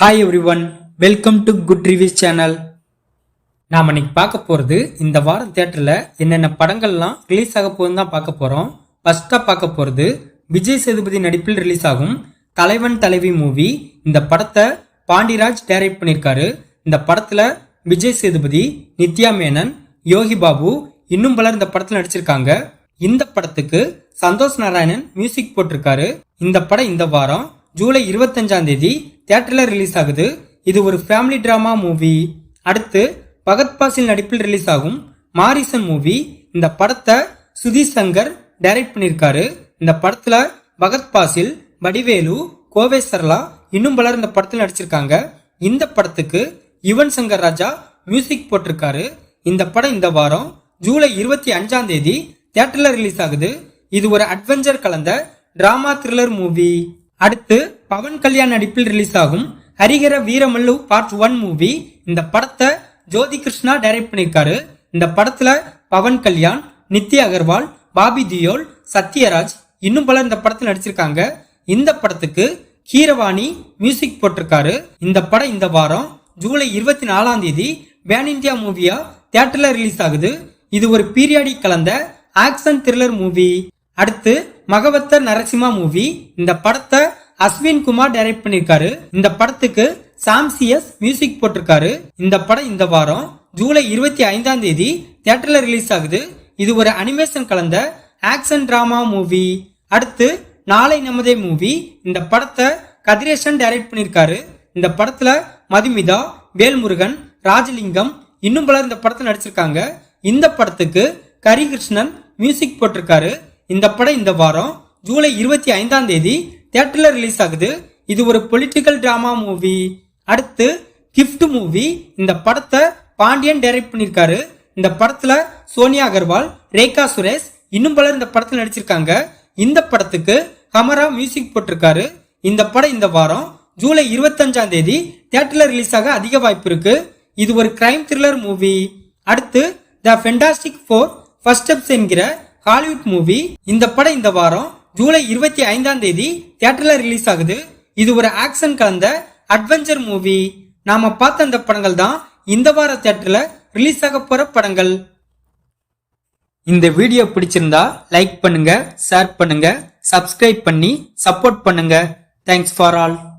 Hi everyone welcome to good reviews channel நாம் இன்னைக்கு பார்க்க போகிறது இந்த வாரம் தேட்டரில் என்னென்ன படங்கள்லாம் ரிலீஸ் ஆக போகுதுன்னு தான் பார்க்க போகிறோம் ஃபஸ்ட்டாக பார்க்க போகிறது விஜய் சேதுபதி நடிப்பில் ரிலீஸ் ஆகும் தலைவன் தலைவி மூவி இந்த படத்தை பாண்டிராஜ் டைரக்ட் பண்ணியிருக்காரு. இந்த படத்தில் விஜய் சேதுபதி நித்யா மேனன் யோகி பாபு இன்னும் பலர் இந்த படத்தில் நடிச்சிருக்காங்க. இந்த படத்துக்கு சந்தோஷ் நாராயணன் மியூசிக் போட்டிருக்காரு. இந்த படம் இந்த வாரம் ஜூலை இருபத்தஞ்சாம் தேதி தியேட்டரில் ரிலீஸ் ஆகுது. இது ஒரு ஃபேமிலி ட்ராமா மூவி அடுத்து பகத் பாசில் நடிப்பில் ரிலீஸ் ஆகும் மாரிசன் மூவி இந்த படத்தை சுதி சங்கர் டைரக்ட் பண்ணியிருக்காரு இந்த படத்தில் பகத் பாசில் வடிவேலு கோவை சர்லா இன்னும் பலர் இந்த படத்தில் நடிச்சிருக்காங்க. இந்த படத்துக்கு யுவன் சங்கர் ராஜா மியூசிக் போட்டிருக்காரு. இந்த படம் இந்த வாரம் ஜூலை இருபத்தி அஞ்சாம் தேதி தியேட்டரில் ரிலீஸ் ஆகுது. இது ஒரு அட்வென்ச்சர் கலந்த டிராமா த்ரில்லர் மூவி அடுத்து பவன் கல்யாண் நடிப்பில் ரிலீஸ் ஆகும். Harihara Veeramallu part one movie இந்த படத்தை ஜோதி கிருஷ்ணா டைரக்ட் பண்ணியிருக்காரு. இந்த படத்துல பவன் கல்யாண் நித்யா அகர்வால் பாபி தியோல் சத்யராஜ் இன்னும் பலர் இந்த படத்தில் நடிச்சிருக்காங்க. இந்த படத்துக்கு கீரவாணி மியூசிக் போட்டிருக்காரு. இந்த படம் இந்த வாரம் ஜூலை இருபத்தி நாலாம் தேதி பேன் இந்தியா மூவியா தியேட்டர்ல ரிலீஸ் ஆகுது. இது ஒரு பீரியாடிக் கலந்த ஆக்ஷன் த்ரில்லர் மூவி அடுத்து மகவத்தர் நரசிம்மா மூவி. இந்த படத்தை அஸ்வின் குமார் டைரக்ட் பண்ணியிருக்காரு இந்த படத்துக்கு சாம்சியஸ் மியூசிக் போட்டிருக்காரு. இந்த படம் இந்த வாரம் ஜூலை இருபத்தி ஐந்தாம் தேதி தியேட்டர்ல ரிலீஸ் ஆகுது. இது ஒரு அனிமேஷன் கலந்த ஆக்ஷன் டிராமா மூவி அடுத்து நாளை நமதே மூவி இந்த படத்தை கதிரேஷன் டைரக்ட் பண்ணியிருக்காரு இந்த படத்துல மதுமிதா வேல்முருகன் ராஜலிங்கம் இன்னும் பலர் இந்த படத்தில் நடிச்சிருக்காங்க. இந்த படத்துக்கு கரிகிருஷ்ணன் மியூசிக் போட்டிருக்காரு. இந்த படம் இந்த வாரம் ஜூலை இருபத்தி ஐந்தாம் தேதி தேட்டரில் ரிலீஸ் ஆகுது. இது ஒரு பொலிட்டிக்கல் ட்ராமா மூவி அடுத்து கிஃப்ட் மூவி இந்த படத்தை பாண்டியன் டைரக்ட் பண்ணியிருக்காரு இந்த படத்தில் சோனியா அகர்வால் ரேகா சுரேஷ் இன்னும் பலர் இந்த படத்தில் நடிச்சிருக்காங்க. இந்த படத்துக்கு ஹமரா மியூசிக் போட்டிருக்காரு. இந்த படம் இந்த வாரம் ஜூலை இருபத்தஞ்சாம் தேதி தேட்டரில் ரிலீஸ் ஆக அதிக வாய்ப்பு இருக்கு. இது ஒரு கிரைம் த்ரில்லர் மூவி அடுத்து the fantastic four first steps என்கிற ஹாலிவுட் மூவி. இந்த படம் இந்த வாரம் ஜூலை இருபத்தி ஐந்தாம் தேதி தியேட்டர்ல ரிலீஸ் ஆகுது. இது ஒரு ஆக்ஷன் கலந்த அட்வென்ச்சர் மூவி நாம பார்த்த அந்த படங்கள் தான் இந்த வார தியேட்டர்ல ரிலீஸ் ஆக போற படங்கள். இந்த வீடியோ பிடிச்சிருந்தா லைக் பண்ணுங்க ஷேர் பண்ணுங்க சப்ஸ்கிரைப் பண்ணி சப்போர்ட் பண்ணுங்க. Thanks for all